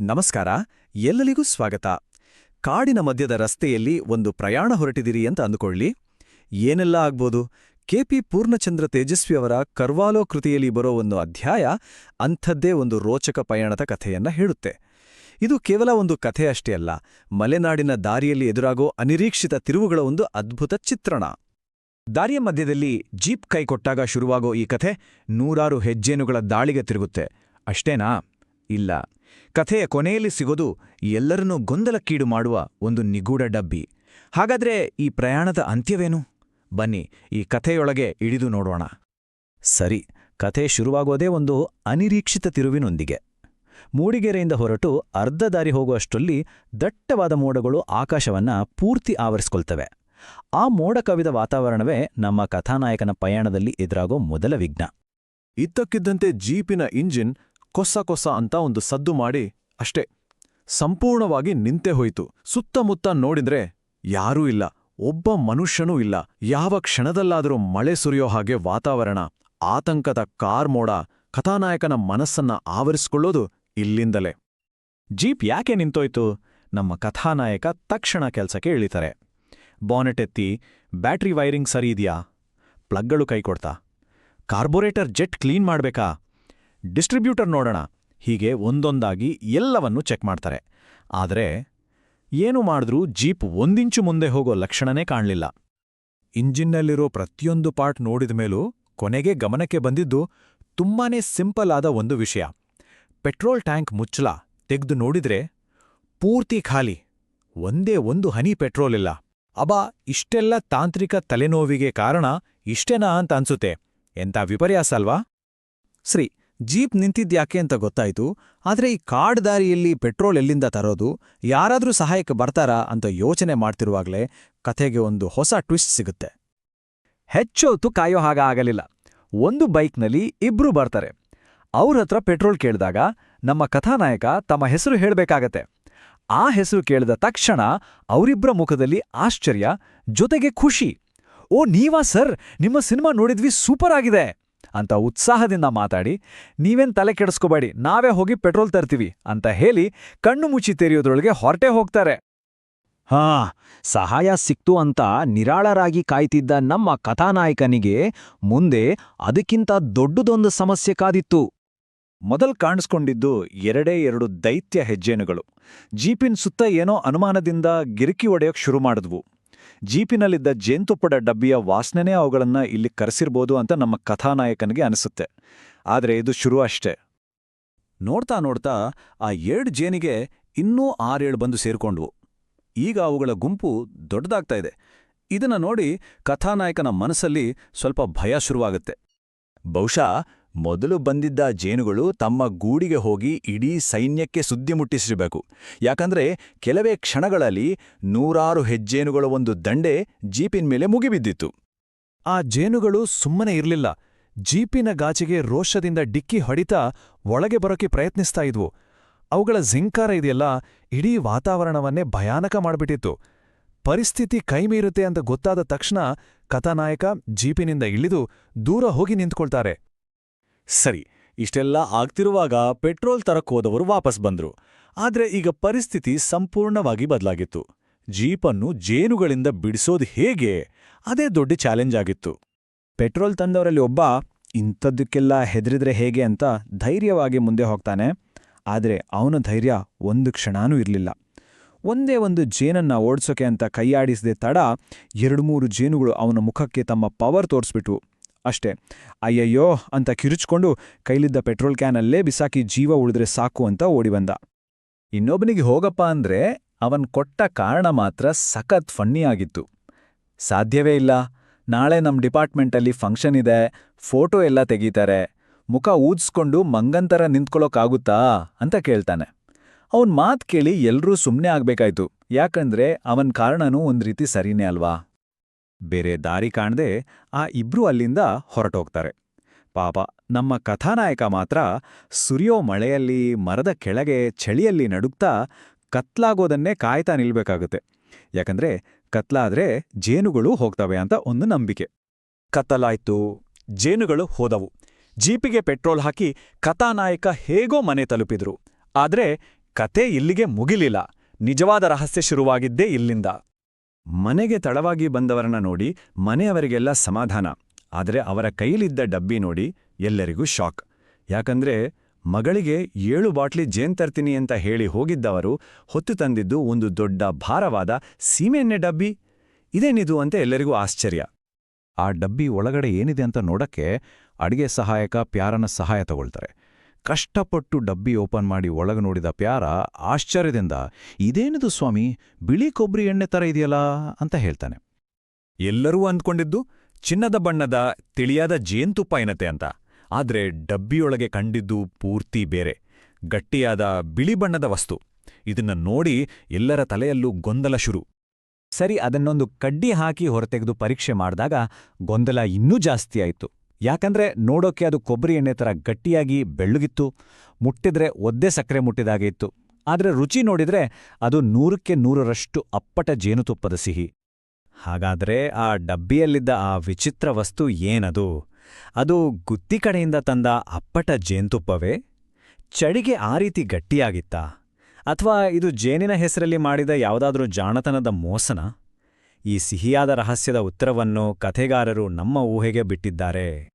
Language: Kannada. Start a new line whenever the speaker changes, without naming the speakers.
ನಮಸ್ಕಾರ, ಎಲ್ಲರಿಗೂ ಸ್ವಾಗತ. ಕಾಡಿನ ಮಧ್ಯದ ರಸ್ತೆಯಲ್ಲಿ ಒಂದು ಪ್ರಯಾಣ ಹೊರಟಿದಿರಿ ಅಂತ ಅಂದುಕೊಳ್ಳಿ. ಏನೆಲ್ಲ ಆಗ್ಬೋದು? ಕೆಪಿ ಪೂರ್ಣಚಂದ್ರ ತೇಜಸ್ವಿಯವರ ಕರ್ವಾಲೋ ಕೃತಿಯಲ್ಲಿ ಬರೋ ಒಂದು ಅಧ್ಯಾಯ ಅಂಥದ್ದೇ ಒಂದು ರೋಚಕ ಪಯಣದ ಕಥೆಯನ್ನ ಹೇಳುತ್ತೆ. ಇದು ಕೇವಲ ಒಂದು ಕಥೆ ಅಷ್ಟೇ ಅಲ್ಲ, ಮಲೆನಾಡಿನ ದಾರಿಯಲ್ಲಿ ಎದುರಾಗೋ ಅನಿರೀಕ್ಷಿತ ತಿರುವುಗಳ ಒಂದು ಅದ್ಭುತ ಚಿತ್ರಣ. ದಾರಿಯ ಮಧ್ಯದಲ್ಲಿ ಜೀಪ್ ಕೈ ಕೊಟ್ಟಾಗ ಶುರುವಾಗೋ ಈ ಕಥೆ ನೂರಾರು ಹೆಜ್ಜೇನುಗಳ ದಾಳಿಗೆ ತಿರುಗುತ್ತೆ. ಅಷ್ಟೇನಾ? ಇಲ್ಲ. ಕಥೆಯ ಕೊನೆಯಲ್ಲಿ ಸಿಗೋದು ಎಲ್ಲರನ್ನೂ ಗೊಂದಲಕ್ಕೀಡು ಮಾಡುವ ಒಂದು ನಿಗೂಢ ಡಬ್ಬಿ. ಹಾಗಾದ್ರೆ ಈ ಪ್ರಯಾಣದ ಅಂತ್ಯವೇನು? ಬನ್ನಿ, ಈ ಕಥೆಯೊಳಗೆ ಇಳಿದು ನೋಡೋಣ. ಸರಿ, ಕಥೆ ಶುರುವಾಗೋದೇ ಒಂದು ಅನಿರೀಕ್ಷಿತ ತಿರುವಿನೊಂದಿಗೆ. ಮೂಡಿಗೆರೆಯಿಂದ ಹೊರಟು ಅರ್ಧ ದಾರಿ ಹೋಗುವಷ್ಟರಲ್ಲಿ ದಟ್ಟವಾದ ಮೋಡಗಳು ಆಕಾಶವನ್ನ ಪೂರ್ತಿ ಆವರಿಸ್ಕೊಳ್ತವೆ. ಆ ಮೋಡ ಕವಿದ ವಾತಾವರಣವೇ ನಮ್ಮ ಕಥಾನಾಯಕನ ಪಯಣದಲ್ಲಿ ಎದುರಾಗೋ ಮೊದಲ ವಿಘ್ನ.
ಇದ್ದಕ್ಕಿದ್ದಂತೆ ಜೀಪಿನ ಇಂಜಿನ್ ಕೊಸ್ಸ ಕೊಸ ಅಂತ ಒಂದು ಸದ್ದು ಮಾಡಿ ಅಷ್ಟೇ. ಸಂಪೂರ್ಣವಾಗಿ ನಿಂತೆ ಹೋಯಿತು. ಸುತ್ತಮುತ್ತ ನೋಡಿದ್ರೆ ಯಾರೂ ಇಲ್ಲ. ಒಬ್ಬ ಮನುಷ್ಯನೂ ಇಲ್ಲ. ಯಾವ ಕ್ಷಣದಲ್ಲಾದರೂ ಮಳೆ ಸುರಿಯೋ ಹಾಗೆ ವಾತಾವರಣ. ಆತಂಕದ ಕಾರ್ಮೋಡ ಕಥಾನಾಯಕನ ಮನಸ್ಸನ್ನ ಆವರಿಸಿಕೊಳ್ಳೋದು ಇಲ್ಲಿಂದಲೇ.
ಜೀಪ್ ಯಾಕೆ ನಿಂತೋಯ್ತು? ನಮ್ಮ ಕಥಾನಾಯಕ ತಕ್ಷಣ ಕೆಲಸಕ್ಕೆ ಇಳಿತಾರೆ. ಬಾನೆಟ್ ಎತ್ತಿ, ಬ್ಯಾಟ್ರಿ ವೈರಿಂಗ್ ಸರಿ ಇದೆಯಾ? ಪ್ಲಗ್ಗಳು ಕೈಕೊಡ್ತಾ? ಕಾರ್ಬೋರೇಟರ್ ಜೆಟ್ ಕ್ಲೀನ್ ಮಾಡ್ಬೇಕಾ? ಡಿಸ್ಟ್ರಿಬ್ಯೂಟರ್ ನೋಡೋಣ. ಹೀಗೆ ಒಂದೊಂದಾಗಿ ಎಲ್ಲವನ್ನೂ ಚೆಕ್ ಮಾಡ್ತಾರೆ. ಆದರೆ ಏನು ಮಾಡಿದ್ರೂ ಜೀಪ್ ಒಂದಿಂಚು ಮುಂದೆ ಹೋಗೋ ಲಕ್ಷಣನೇ ಕಾಣಲಿಲ್ಲ. ಇಂಜಿನ್ನಲ್ಲಿರೋ ಪ್ರತಿಯೊಂದು ಪಾರ್ಟ್ ನೋಡಿದ ಮೇಲೂ ಕೊನೆಗೆ ಗಮನಕ್ಕೆ ಬಂದಿದ್ದು ತುಂಬಾನೇ ಸಿಂಪಲ್ ಆದ ಒಂದು ವಿಷಯ. ಪೆಟ್ರೋಲ್ ಟ್ಯಾಂಕ್ ಮುಚ್ಚಲ ತೆಗೆದು ನೋಡಿದ್ರೆ ಪೂರ್ತಿ ಖಾಲಿ. ಒಂದೇ ಒಂದು ಹನಿ ಪೆಟ್ರೋಲ್ ಇಲ್ಲ. ಅಬಾ ಇಷ್ಟೆಲ್ಲ ತಾಂತ್ರಿಕ ತಲೆನೋವಿಗೆ ಕಾರಣ ಇಷ್ಟೇನಾ ಅಂತ ಅನ್ಸುತ್ತೆ. ಎಂಥ ವಿಪರ್ಯಾಸ ಅಲ್ವಾ? ಸರಿ ಜೀಪ್ ನಿಂತಿದ್ಯಾಕೆ ಅಂತ ಗೊತ್ತಾಯ್ತು, ಆದರೆ ಈ ಕಾಡ್ ದಾರಿಯಲ್ಲಿ ಪೆಟ್ರೋಲ್ ಎಲ್ಲಿಂದ ತರೋದು, ಯಾರಾದರೂ ಸಹಾಯಕ್ಕೆ ಬರ್ತಾರಾ ಅಂತ ಯೋಚನೆ ಮಾಡ್ತಿರುವಾಗಲೇ ಕಥೆಗೆ ಒಂದು ಹೊಸ ಟ್ವಿಸ್ಟ್ ಸಿಗುತ್ತೆ. ಹೆಚ್ಚೊತ್ತು ಕಾಯೋ ಹಾಗ ಆಗಲಿಲ್ಲ. ಒಂದು ಬೈಕ್ನಲ್ಲಿ ಇಬ್ರು ಬರ್ತಾರೆ. ಅವ್ರ ಹತ್ರ ಪೆಟ್ರೋಲ್ ಕೇಳಿದಾಗ ನಮ್ಮ ಕಥಾನಾಯಕ ತಮ್ಮ ಹೆಸರು ಹೇಳಬೇಕಾಗತ್ತೆ. ಆ ಹೆಸರು ಕೇಳಿದ ತಕ್ಷಣ ಅವರಿಬ್ಬರ ಮುಖದಲ್ಲಿ ಆಶ್ಚರ್ಯ, ಜೊತೆಗೆ ಖುಷಿ. ಓ, ನೀವಾ ಸರ್? ನಿಮ್ಮ ಸಿನಿಮಾ ನೋಡಿದ್ವಿ ಸೂಪರ್ ಆಗಿದೆ. ಅಂತ ಉತ್ಸಾಹದಿಂದ ಮಾತಾಡಿ, ನೀವೇನ್ ತಲೆ ಕೆಡಿಸ್ಕೋಬೇಡಿ, ನಾವೇ ಹೋಗಿ ಪೆಟ್ರೋಲ್ ತರ್ತೀವಿ ಅಂತ ಹೇಳಿ ಕಣ್ಣು ಮುಚ್ಚಿ ತೆರೆಯೋದ್ರೊಳಗೆ ಹೊರಟೆ ಹೋಗ್ತಾರೆ. ಹಾ, ಸಹಾಯ ಸಿಕ್ತು ಅಂತ ನಿರಾಳರಾಗಿ ಕಾಯ್ತಿದ್ದ ನಮ್ಮ ಕಥಾನಾಯಕನಿಗೆ ಮುಂದೆ ಅದಕ್ಕಿಂತ ದೊಡ್ಡದೊಂದು ಸಮಸ್ಯೆ ಕಾದಿತ್ತು. ಮೊದಲ್ ಕಾಣಿಸ್ಕೊಂಡಿದ್ದು ಎರಡೇ ಎರಡು ದೈತ್ಯ ಹೆಜ್ಜೇನುಗಳು. ಜೀಪಿನ್ ಸುತ್ತ ಏನೋ ಅನುಮಾನದಿಂದ ಗಿರಿಕಿ ಒಡೆಯೋಕ್ ಶುರು ಮಾಡಿದ್ವು. ಜೀಪಿನಲ್ಲಿದ್ದ ಜೇನ್ತುಪ್ಪದ ಡಬ್ಬಿಯ ವಾಸನೆನೇ ಅವುಗಳನ್ನ ಇಲ್ಲಿ ಕರೆಸಿರ್ಬೋದು ಅಂತ ನಮ್ಮ ಕಥಾನಾಯಕನಿಗೆ ಅನಿಸುತ್ತೆ. ಆದರೆ ಇದು ಶುರು ಅಷ್ಟೇ. ನೋಡ್ತಾ ನೋಡ್ತಾ ಆ ಏಳು ಜೇನಿಗೆ ಇನ್ನೂ ಆರೇಳು ಬಂದು ಸೇರ್ಕೊಂಡ್ವು. ಈಗ ಅವುಗಳ ಗುಂಪು ದೊಡ್ಡದಾಗ್ತಾ ಇದೆ. ಇದನ್ನ ನೋಡಿ ಕಥಾನಾಯಕನ ಮನಸ್ಸಲ್ಲಿ ಸ್ವಲ್ಪ ಭಯ ಶುರುವಾಗುತ್ತೆ. ಬಹುಶಃ ಮೊದಲು ಬಂದಿದ್ದ ಜೇನುಗಳು ತಮ್ಮ ಗೂಡಿಗೆ ಹೋಗಿ ಇಡೀ ಸೈನ್ಯಕ್ಕೆ ಸುದ್ದಿ ಮುಟ್ಟಿಸಿರಬೇಕು. ಯಾಕಂದ್ರೆ ಕೆಲವೇ ಕ್ಷಣಗಳಲ್ಲಿ ನೂರಾರು ಹೆಜ್ಜೇನುಗಳ ಒಂದು ದಂಡೆ ಜೀಪಿನ ಮೇಲೆ ಮುಗಿಬಿದ್ದಿತ್ತು. ಆ ಜೇನುಗಳು ಸುಮ್ಮನೆ ಇರಲಿಲ್ಲ. ಜೀಪಿನ ಗಾಚಿಗೆ ರೋಷದಿಂದ ಡಿಕ್ಕಿ ಹೊಡಿತಾ ಒಳಗೆ ಬರೋಕೆ ಪ್ರಯತ್ನಿಸ್ತಾ ಇದ್ವು. ಅವುಗಳ ಝಿಂಕಾರ ಇದೆಯಲ್ಲ, ಇಡೀ ವಾತಾವರಣವನ್ನೇ ಭಯಾನಕ ಮಾಡಿಬಿಟ್ಟಿತ್ತು. ಪರಿಸ್ಥಿತಿ ಕೈಮೀರುತ್ತೆ ಅಂತ ಗೊತ್ತಾದ ತಕ್ಷಣ ಕಥಾನಾಯಕ ಜೀಪಿನಿಂದ ಇಳಿದು ದೂರ ಹೋಗಿ ನಿಂತ್ಕೊಳ್ತಾರೆ. ಸರಿ, ಇಷ್ಟೆಲ್ಲ ಆಗ್ತಿರುವಾಗ ಪೆಟ್ರೋಲ್ ತರಕ್ ಹೋದವರು ವಾಪಸ್ ಬಂದ್ರು. ಆದ್ರೆ ಈಗ ಪರಿಸ್ಥಿತಿ ಸಂಪೂರ್ಣವಾಗಿ ಬದಲಾಗಿತ್ತು. ಜೀಪನ್ನು ಜೇನುಗಳಿಂದ ಬಿಡಿಸೋದು ಹೇಗೆ? ಅದೇ ದೊಡ್ಡ ಚಾಲೆಂಜ್ ಆಗಿತ್ತು. ಪೆಟ್ರೋಲ್ ತಂದವರಲ್ಲಿ ಒಬ್ಬ, ಇಂಥದ್ದಕ್ಕೆಲ್ಲ ಹೆದರಿದ್ರೆ ಹೇಗೆ ಅಂತ ಧೈರ್ಯವಾಗಿ ಮುಂದೆ ಹೋಗ್ತಾನೆ. ಆದರೆ ಅವನ ಧೈರ್ಯ ಒಂದು ಕ್ಷಣನೂ ಇರಲಿಲ್ಲ. ಒಂದೇ ಒಂದು ಜೇನನ್ನ ಓಡಿಸೋಕೆ ಅಂತ ಕೈಯಾಡಿಸದೆ ತಡ, ಎರಡು ಮೂರು ಜೇನುಗಳು ಅವನ ಮುಖಕ್ಕೆ ತಮ್ಮ ಪವರ್ ತೋರಿಸ್ಬಿಟ್ವು. ಅಷ್ಟೇ. ಅಯ್ಯಯ್ಯೋ, ಅಂತ ಕಿರುಚ್ಕೊಂಡು ಕೈಲಿದ್ದ ಪೆಟ್ರೋಲ್ ಕ್ಯಾನಲ್ಲೇ ಬಿಸಾಕಿ ಜೀವ ಉಳಿದ್ರೆ ಸಾಕು ಅಂತ ಓಡಿಬಂದ. ಇನ್ನೊಬ್ಬನಿಗೆ ಹೋಗಪ್ಪ ಅಂದ್ರೆ ಅವನ್ ಕೊಟ್ಟ ಕಾರಣ ಮಾತ್ರ ಸಖತ್ ಫನ್ನಿ ಆಗಿತ್ತು. ಸಾಧ್ಯವೇ ಇಲ್ಲ. ನಾಳೆ ನಮ್ ಡಿಪಾರ್ಟ್ಮೆಂಟಲ್ಲಿ ಫಂಕ್ಷನ್ ಇದೆ, ಫೋಟೋ ಎಲ್ಲ ತೆಗೀತಾರೆ. ಮುಖ ಊದ್ಸ್ಕೊಂಡು ಮಂಗಂತರ ನಿಂತ್ಕೊಳ್ಳೋಕ್ಕಾಗುತ್ತಾ ಅಂತ ಕೇಳ್ತಾನೆ. ಅವನ್ ಮಾತ್ ಕೇಳಿ ಎಲ್ರೂ ಸುಮ್ಮನೆ ಆಗ್ಬೇಕಾಯ್ತು. ಯಾಕಂದ್ರೆ ಅವನ್ ಕಾರಣನೂ ಒಂದ್ ರೀತಿ ಸರಿನೇ ಅಲ್ವಾ? ಬೇರೆ ದಾರಿ ಕಾಣದೆ ಆ ಇಬ್ರೂ ಅಲ್ಲಿಂದ ಹೊರಟೋಗ್ತಾರೆ. ಪಾಪ ನಮ್ಮ ಕಥಾನಾಯಕ ಮಾತ್ರ ಸುರಿಯೋ ಮಳೆಯಲ್ಲಿ ಮರದ ಕೆಳಗೆ ಚಳಿಯಲ್ಲಿ ನಡುಗ್ತಾ ಕತ್ಲಾಗೋದನ್ನೇ ಕಾಯ್ತಾ ನಿಲ್ಬೇಕಾಗುತ್ತೆ. ಯಾಕಂದ್ರೆ ಕತ್ಲಾದ್ರೆ ಜೇನುಗಳು ಹೋಗ್ತವೆ ಅಂತ ಒಂದು ನಂಬಿಕೆ. ಕತ್ತಲಾಯ್ತು, ಜೇನುಗಳು ಹೋದವು. ಜೀಪಿಗೆ ಪೆಟ್ರೋಲ್ ಹಾಕಿ ಕಥಾನಾಯಕ ಹೇಗೋ ಮನೆ ತಲುಪಿದ್ರು. ಆದ್ರೆ ಕತೆ ಇಲ್ಲಿಗೆ ಮುಗಿಲಿಲ್ಲ. ನಿಜವಾದ ರಹಸ್ಯ ಶುರುವಾಗಿದ್ದೇ ಇಲ್ಲಿಂದ.
ಮನೆಗೆ ತಡವಾಗಿ ಬಂದವರನ್ನ ನೋಡಿ ಮನೆಯವರಿಗೆಲ್ಲ ಸಮಾಧಾನ. ಆದರೆ ಅವರ ಕೈಲಿದ್ದ ಡಬ್ಬಿ ನೋಡಿ ಎಲ್ಲರಿಗೂ ಶಾಕ್. ಯಾಕಂದ್ರೆ ಮಗಳಿಗೆ ಏಳು ಬಾಟ್ಲಿ ಜೇನ್ ತರ್ತೀನಿ ಅಂತ ಹೇಳಿ ಹೋಗಿದ್ದವರು ಹೊತ್ತು ತಂದಿದ್ದು ಒಂದು ದೊಡ್ಡ ಭಾರವಾದ ಸೀಮೆಎಣ್ಣೆ ಡಬ್ಬಿ. ಇದೇನಿದು ಅಂತ ಎಲ್ಲರಿಗೂ ಆಶ್ಚರ್ಯ. ಆ ಡಬ್ಬಿ ಒಳಗಡೆ ಏನಿದೆ ಅಂತ ನೋಡಕ್ಕೆ ಅಡಿಗೆ ಸಹಾಯಕ, ಪ್ಯಾರನ ಸಹಾಯ ತಗೊಳ್ತಾರೆ. ಕಷ್ಟಪಟ್ಟು ಡಬ್ಬಿ ಓಪನ್ ಮಾಡಿ ಒಳಗೆ ನೋಡಿದ ಪ್ಯಾರ ಆಶ್ಚರ್ಯದಿಂದ, ಇದೇನಿದು ಸ್ವಾಮಿ? ಬಿಳಿ ಕೊಬ್ಬರಿ ಎಣ್ಣೆ ತರ ಇದೆಯಲ್ಲ? ಅಂತ ಹೇಳ್ತಾನೆ.
ಎಲ್ಲರೂ ಅಂದ್ಕೊಂಡಿದ್ದು, ಚಿನ್ನದ ಬಣ್ಣದ, ತಿಳಿಯಾದ ಜೇನ್ತುಪ್ಪ ಏನತೆ ಅಂತ. ಆದರೆ ಡಬ್ಬಿಯೊಳಗೆ ಕಂಡಿದ್ದು ಪೂರ್ತಿ ಬೇರೆ. ಗಟ್ಟಿಯಾದ ಬಿಳಿ ಬಣ್ಣದ ವಸ್ತು. ಇದನ್ನ ನೋಡಿ ಎಲ್ಲರ ತಲೆಯಲ್ಲೂ ಗೊಂದಲ ಶುರು.
ಸರಿ, ಅದನ್ನೊಂದು ಕಡ್ಡಿ ಹಾಕಿ ಹೊರತೆಗೆದು ಪರೀಕ್ಷೆ ಮಾಡಿದಾಗ ಗೊಂದಲ ಇನ್ನೂ ಜಾಸ್ತಿ ಆಯಿತು. ಯಾಕಂದ್ರೆ ನೋಡೋಕೆ ಅದು ಕೊಬ್ಬರಿ ಎಣ್ಣೆ ಥರ ಗಟ್ಟಿಯಾಗಿ ಬೆಳ್ಳಗಿತ್ತು, ಮುಟ್ಟಿದ್ರೆ ಒದ್ದೆ ಸಕ್ಕರೆ ಮುಟ್ಟಿದಾಗೆ ಇತ್ತು. ಆದರೆ ರುಚಿ ನೋಡಿದ್ರೆ ಅದು ನೂರಕ್ಕೆ ನೂರರಷ್ಟು ಅಪ್ಪಟ ಜೇನುತುಪ್ಪದ ಸಿಹಿ. ಹಾಗಾದ್ರೆ ಆ ಡಬ್ಬಿಯಲ್ಲಿದ್ದ ಆ ವಿಚಿತ್ರ ವಸ್ತು ಏನದು? ಅದು ಗುತ್ತಿ ಕಡೆಯಿಂದ ತಂದ ಅಪ್ಪಟ ಜೇನುತುಪ್ಪವೇ? ಚಳಿಗೆ ಆ ರೀತಿ ಗಟ್ಟಿಯಾಗಿತ್ತಾ? ಅಥವಾ ಇದು ಜೇನಿನ ಹೆಸರಲ್ಲಿ ಮಾಡಿದ ಯಾವುದಾದ್ರೂ ಜಾಣತನದ ಮೋಸನ? ಈ ಸಿಹಿಯಾದ ರಹಸ್ಯದ ಉತ್ತರವನ್ನು ಕಥೆಗಾರರು ನಮ್ಮ ಊಹೆಗೆ ಬಿಟ್ಟಿದ್ದಾರೆ.